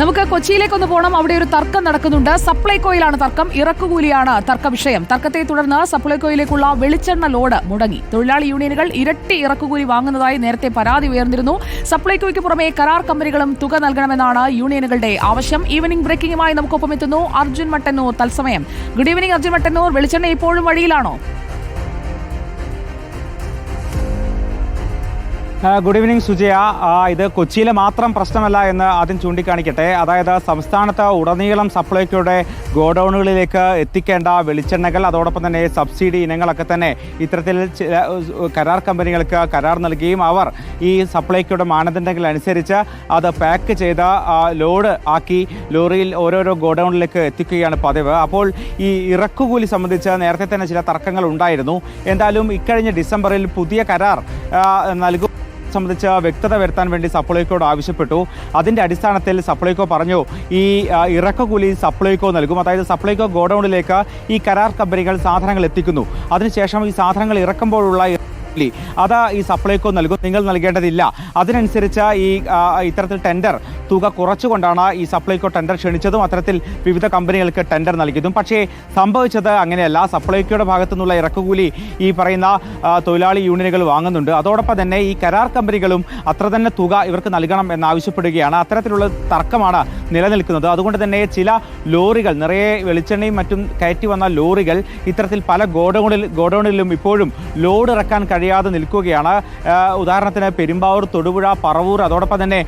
നമുക്ക് കൊച്ചിയിലേക്കൊന്ന് പോകണം അവിടെ ഒരു തർക്കം നടക്കുന്നുണ്ട്. സപ്ലൈകോയിലാണ് തർക്കം. ഇറക്കുകൂലിയാണ് തർക്ക വിഷയം തർക്കത്തെ തുടർന്ന് സപ്ലൈകോയിലേക്കുള്ള വെളിച്ചെണ്ണ ലോഡ് മുടങ്ങി. തൊഴിലാളി യൂണിയനുകൾ ഇരട്ടി ഇറക്കുകൂലി വാങ്ങുന്നതായി നേരത്തെ പരാതി ഉയർന്നിരുന്നു. സപ്ലൈകോയ്ക്ക് പുറമെ കരാർ കമ്പനികളും തുക നൽകണമെന്നാണ് യൂണിയനുകളുടെ ആവശ്യം. ഈവനിംഗ് ബ്രേക്കിംഗുമായി നമുക്കൊപ്പം എത്തുന്നു അർജുൻ മട്ടന്നൂർ തത്സമയം. Good evening Arjun Mattannur. വെളിച്ചെണ്ണ ഇപ്പോഴും വഴിയിലാണോ? Good evening Sujaya. ഇത് കൊച്ചിയിലെ മാത്രം പ്രശ്നമല്ല എന്ന് ആദ്യം ചൂണ്ടിക്കാണിക്കട്ടെ. അതായത് സംസ്ഥാനത്ത് ഉടനീളം സപ്ലൈക്കോയുടെ ഗോഡൌണുകളിലേക്ക് എത്തിക്കേണ്ട വെളിച്ചെണ്ണകൾ അതോടൊപ്പം തന്നെ സബ്സിഡി ഇനങ്ങളൊക്കെ തന്നെ ഇത്തരത്തിൽ കരാർ കമ്പനികൾക്ക് കരാർ നൽകുകയും അവർ ഈ സപ്ലൈക്കോയുടെ മാനദണ്ഡങ്ങൾ അനുസരിച്ച് അത് പാക്ക് ചെയ്ത് ലോഡ് ആക്കി ലോറിയിൽ ഓരോരോ ഗോഡൌണിലേക്ക് എത്തിക്കുകയാണ് പതിവ്. അപ്പോൾ ഈ ഇറക്കുകൂലി സംബന്ധിച്ച് നേരത്തെ തന്നെ ചില തർക്കങ്ങൾ ഉണ്ടായിരുന്നു. എന്തായാലും ഇക്കഴിഞ്ഞ ഡിസംബറിൽ പുതിയ കരാർ നൽകും. സംബന്ധിച്ച് വ്യക്തത വരുത്താൻ വേണ്ടി സപ്ലൈകോട് ആവശ്യപ്പെട്ടു. അതിന്റെ അടിസ്ഥാനത്തിൽ സപ്ലൈകോ പറഞ്ഞു ഈ ഇറക്കക്കൂലി സപ്ലൈകോ നൽകും. അതായത് സപ്ലൈകോ ഗോഡൌണിലേക്ക് ഈ കരാർ കമ്പനികൾ സാധനങ്ങൾ എത്തിക്കുന്നു. അതിനുശേഷം ഈ സാധനങ്ങൾ ഇറക്കുമ്പോഴുള്ള അത് ഈ സപ്ലൈകോ നൽകും നിങ്ങൾ നൽകേണ്ടതില്ല. അതിനനുസരിച്ച് ഈ ഇത്തരത്തിൽ ടെൻഡർ തുക കുറച്ചുകൊണ്ടാണ് ഈ സപ്ലൈകോ ടെൻഡർ ക്ഷണിച്ചതും അത്തരത്തിൽ വിവിധ കമ്പനികൾക്ക് ടെൻഡർ നൽകിയതും. പക്ഷേ സംഭവിച്ചത് അങ്ങനെയല്ല. സപ്ലൈകോയുടെ ഭാഗത്തു നിന്നുള്ള ഇറക്കുകൂലി ഈ പറയുന്ന തൊഴിലാളി യൂണിയനുകൾ വാങ്ങുന്നുണ്ട്. അതോടൊപ്പം തന്നെ ഈ കരാർ കമ്പനികളും അത്ര തന്നെ തുക ഇവർക്ക് നൽകണം എന്നാവശ്യപ്പെടുകയാണ്. അത്തരത്തിലുള്ള തർക്കമാണ് നിലനിൽക്കുന്നത്. അതുകൊണ്ട് തന്നെ ചില ലോറികൾ നിറയെ വെളിച്ചെണ്ണയും മറ്റും കയറ്റി വന്ന ലോറികൾ ഇത്തരത്തിൽ പല ഗോഡൌണിൽ ഗോഡൌണിലും ഇപ്പോഴും ലോഡ് ഇറക്കാൻ കഴിയാതെ നിൽക്കുകയാണ്. ഉദാഹരണത്തിന് പെരുമ്പാവൂർ തൊടുപുഴ പറവൂർ അതോടൊപ്പം തന്നെ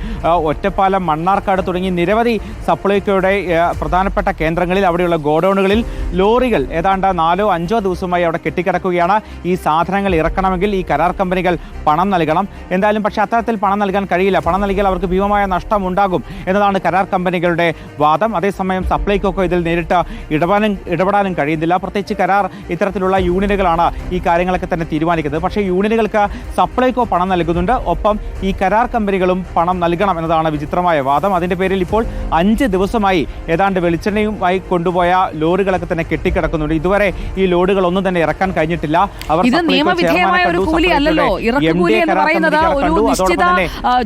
ഒറ്റപ്പാലം മണ്ണാർക്കാട് തുടങ്ങി നിരവധി സപ്ലൈകോയുടെ പ്രധാനപ്പെട്ട കേന്ദ്രങ്ങളിൽ അവിടെയുള്ള ഗോഡൌണുകളിൽ ലോറികൾ ഏതാണ്ട് നാലോ അഞ്ചോ ദിവസമായി അവിടെ കെട്ടിക്കിടക്കുകയാണ്. ഈ സാധനങ്ങൾ ഇറക്കണമെങ്കിൽ ഈ കരാർ കമ്പനികൾ പണം നൽകണം. എന്തായാലും പക്ഷേ അത്തരത്തിൽ പണം നൽകാൻ കഴിയില്ല. പണം നൽകിയാൽ അവർക്ക് ഭീമമായ നഷ്ടം ഉണ്ടാകും എന്നതാണ് കരാർ കമ്പനികളുടെ വാദം. അതേസമയം സപ്ലൈകോക്ക് ഇതിൽ നേരിട്ട് ഇടപെടാനും ഇടപെടാനും കഴിയുന്നില്ല. പ്രത്യേകിച്ച് കരാർ ഇത്തരത്തിലുള്ള യൂണിയനുകളാണ് ഈ കാര്യങ്ങളൊക്കെ തന്നെ തീരുമാനിക്കുന്നത്. പക്ഷേ യൂണിയനുകൾക്ക് സപ്ലൈകോ പണം നൽകുന്നുണ്ട്. ഒപ്പം ഈ കരാർ കമ്പനികളും പണം നൽകണം എന്നതാണ് വിചിത്രമായ വാദം. അതിന്റെ പേരിൽ ഇപ്പോൾ അഞ്ച് ദിവസമായി ഏതാണ്ട് വെളിച്ചെണ്ണയുമായി കൊണ്ടുപോയ ലോറികളൊക്കെ തന്നെ കെട്ടിക്കിടക്കുന്നുണ്ട്. ഇതുവരെ ഈ ലോഡുകൾ ഒന്നും തന്നെ ഇറക്കാൻ കഴിഞ്ഞിട്ടില്ല. അവർ ഇത് സപ്ലൈകോ നിയമവിധേയമായ ഒരു കൂലി അല്ലല്ലോ. സപ്ലൈകോയുടെ ഇറക്കുകൂലി MD എന്ന് പറയുന്നത് ഒരു നിശ്ചിത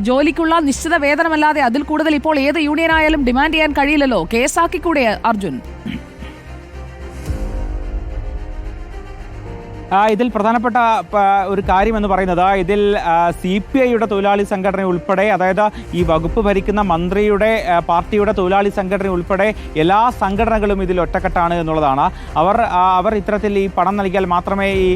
ജോലിക്കുള്ള നിശ്ചിത വേതനമല്ലാതെ അതിൽ കൂടുതൽ ഇപ്പോൾ ഏത് യൂണിയൻ ആയാലും ഡിമാൻഡ് ചെയ്യാൻ കഴിയില്ലല്ലോ. കേസാക്കി കേസാക്കിക്കൂടെ അർജുൻ. ഇതിൽ പ്രധാനപ്പെട്ട ഒരു കാര്യം എന്ന് പറയുന്നത് ഇതിൽ സി പി ഐയുടെ തൊഴിലാളി സംഘടന ഉൾപ്പെടെ അതായത് ഈ വകുപ്പ് ഭരിക്കുന്ന മന്ത്രിയുടെ പാർട്ടിയുടെ തൊഴിലാളി സംഘടന ഉൾപ്പെടെ എല്ലാ സംഘടനകളും ഇതിൽ ഒറ്റക്കെട്ടാണ് എന്നുള്ളതാണ്. അവർ അവർ ഇത്തരത്തിൽ ഈ പണം നൽകിയാൽ മാത്രമേ ഈ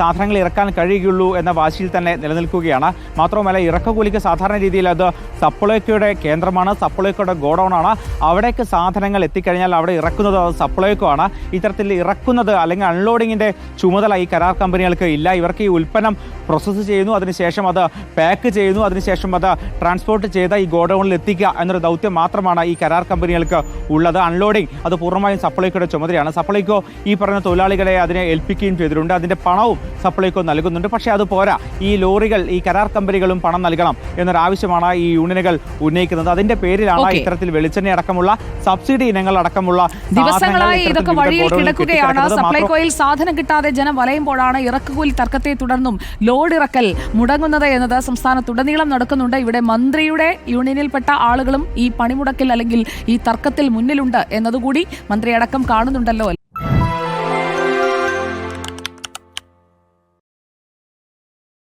സാധനങ്ങൾ ഇറക്കാൻ കഴിയുകയുള്ളൂ എന്ന വാശിയിൽ തന്നെ നിലനിൽക്കുകയാണ്. മാത്രവുമല്ല ഇറക്കുകൂലിക്ക് സാധാരണ രീതിയിൽ അത് സപ്ലൈക്കോയുടെ കേന്ദ്രമാണ് സപ്ലൈക്കോയുടെ ഗോഡൗൺ ആണ് അവിടേക്ക് സാധനങ്ങൾ എത്തിക്കഴിഞ്ഞാൽ അവിടെ ഇറക്കുന്നത് സപ്ലൈക്കോ ആണ്. ഇത്തരത്തിൽ ഇറക്കുന്നത് അല്ലെങ്കിൽ അൺലോഡിങ്ങിന്റെ ചുമതല ഈ കരാർ കമ്പനികൾക്ക് ഇല്ല. ഇവർക്ക് ഈ ഉൽപ്പന്നം പ്രോസസ്സ് ചെയ്യുന്നു അതിനുശേഷം അത് പാക്ക് ചെയ്യുന്നു അതിനുശേഷം അത് ട്രാൻസ്പോർട്ട് ചെയ്ത് ഈ ഗോഡൌണിൽ എത്തിക്കുക എന്നൊരു ദൗത്യം മാത്രമാണ് ഈ കരാർ കമ്പനികൾക്ക് ഉള്ളത്. അൺലോഡിംഗ് അത് പൂർണമായും സപ്ലൈക്കോയുടെ ചുമതലയാണ്. സപ്ലൈക്കോ ഈ പറഞ്ഞ തൊഴിലാളികളെ അതിനെ ഏൽപ്പിക്കുകയും ചെയ്തിട്ടുണ്ട്. അതിന്റെ പണവും സപ്ലൈക്കോ നൽകുന്നുണ്ട്. പക്ഷേ അത് പോരാ. ഈ ലോറികൾ ഈ കരാർ കമ്പനികളും പണം നൽകണം എന്നൊരാവശ്യമാണ് ഈ യൂണിയനുകൾ ഉന്നയിക്കുന്നത്. അതിന്റെ പേരിലാണ്. ഇത്തരത്തിൽ വെളിച്ചെണ്ണ അടക്കമുള്ള സബ്സിഡി ഇനങ്ങൾ അടക്കമുള്ള ദിവസങ്ങളായി ഇതൊക്കെ വഴിയിൽ കിടക്കുകയാണ്. സപ്ലൈകോയിൽ സാധനം കിട്ടാതെ ജനം വലയുമ്പോഴാണ് ഇറക്കുകൂലി തർക്കത്തെ തുടർന്നും ലോഡ് ഇറക്കൽ മുടങ്ങുന്നത് എന്നത് സംസ്ഥാനത്തുടനീളം നടക്കുന്നുണ്ട്. ഇവിടെ മന്ത്രിയുടെ യൂണിയനിൽപ്പെട്ട ആളുകളും ഈ പണിമുടക്കിൽ അല്ലെങ്കിൽ ഈ തർക്കത്തിൽ മുന്നിലുണ്ട് എന്നതുകൂടി മന്ത്രിയടക്കം കാണുന്നുണ്ടല്ലോ.